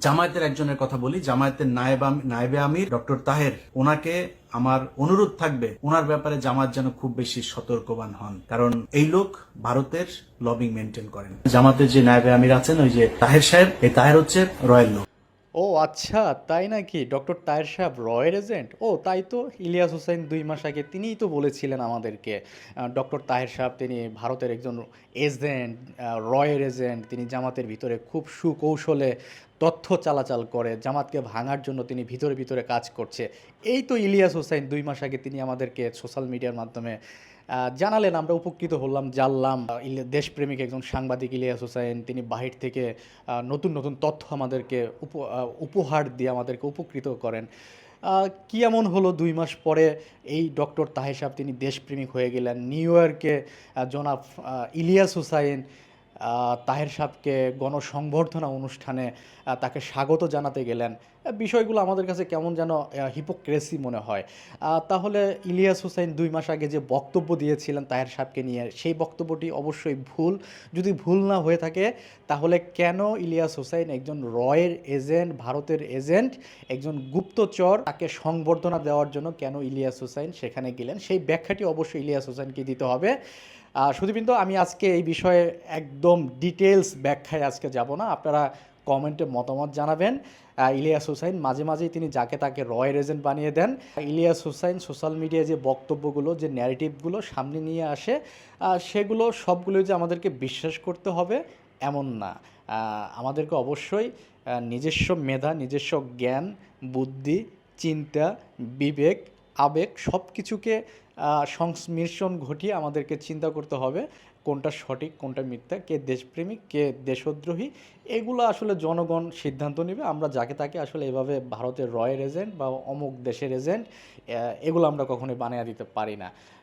জামায়াতের একজনের কথা বলি, জামায়াতের নায়েব নায়েবে আমির ডক্টর তাহের। ওনাকে আমার অনুরোধ থাকবে, ওনার ব্যাপারে জামাত যেন খুব বেশি সতর্কবান হন। কারণ এই লোক ভারতের লবিং মেনটেন করেন। জামাতের যে নায়েবে আমির আছেন, ওই যে তাহের সাহেব, এই তাহের হচ্ছে রয়্যাল লোক। ও আচ্ছা তাই নাকি? ডক্টর তায়ের সাহেব রয়ের এজেন্ট? ও, তাই তো। ইলিয়াস হোসেন দুই মাস আগে তিনিই তো বলেছিলেন আমাদেরকে। ডক্টর তাহের সাহেব তিনি ভারতের একজন এজেন্ট রয়ের এজেন্ট। তিনি জামাতের ভিতরে খুব সুকৌশলে তথ্য চালাচাল করে, জামাতকে ভাঙার জন্য তিনি ভিতরে ভিতরে কাজ করছে। এই তো ইলিয়াস হোসেন দুই মাস আগে তিনি আমাদেরকে সোশ্যাল মিডিয়ার মাধ্যমে জানালেন, আমরা উপকৃত হলাম, জানলাম। দেশপ্রেমিক একজন সাংবাদিক ইলিয়াস হোসেন তিনি বাহির থেকে নতুন নতুন তথ্য আমাদেরকে উপ- উপহার দিয়ে আমাদেরকে উপকৃত করেন। কি এমন হলো দুই মাস পরে? এই ডক্টর তাহেসাব তিনি দেশপ্রেমিক হয়ে গেলেন। নিউ ইয়র্কে জনাব ইলিয়াস হুসাইন তাহের সাহেবকে গণসংবর্ধনা অনুষ্ঠানে তাকে স্বাগত জানাতে গেলেন। বিষয়গুলো আমাদের কাছে কেমন যেন হিপোক্রেসি মনে হয়। তাহলে ইলিয়াস হোসেন দুই মাস আগে যে বক্তব্য দিয়েছিলেন তাহের সাহেবকে নিয়ে, সেই বক্তব্যটি অবশ্যই ভুল। যদি ভুল না হয়ে থাকে, তাহলে কেন ইলিয়াস হোসেন একজন রয়ের এজেন্ট, ভারতের এজেন্ট, একজন গুপ্তচর, তাকে সংবর্ধনা দেওয়ার জন্য কেন ইলিয়াস হোসেন সেখানে গেলেন? সেই ব্যাখ্যাটি অবশ্যই ইলিয়াস হোসেনকে দিতে হবে। শুধুবিন্দু আমি আজকে এই বিষয়ে একদম ডিটেলস ব্যাখ্যায় আজকে যাব না। আপনারা কমেন্টে মতামত জানাবেন। ইলিয়াস হুসাইন, মাঝে মাঝেই তিনি যাকে তাকে রয়ের এজেন্ট বানিয়ে দেন। ইলিয়াস হুসাইন সোশ্যাল মিডিয়ায় যে বক্তব্যগুলো, যে ন্যারেটিভগুলো সামনে নিয়ে আসে সেগুলো সবগুলো যে আমাদেরকে বিশ্বাস করতে হবে, এমন না। আমাদেরকে অবশ্যই নিজস্ব মেধা, নিজস্ব জ্ঞান, বুদ্ধি, চিন্তা, বিবেক আবেগ সব কিছুকে সংমিশ্রণ ঘটিয়ে আমাদেরকে চিন্তা করতে হবে কোনটা সঠিক, কোনটা মিথ্যা, কে দেশপ্রেমিক, কে দেশদ্রোহী, এগুলো আসলে জনগণ সিদ্ধান্ত নেবে। আমরা যাকে তাকে আসলে এভাবে ভারতের রয়ের এজেন্ট বা অমুক দেশের এজেন্ট এগুলো আমরা কখনোই বানিয়ে দিতে পারি না।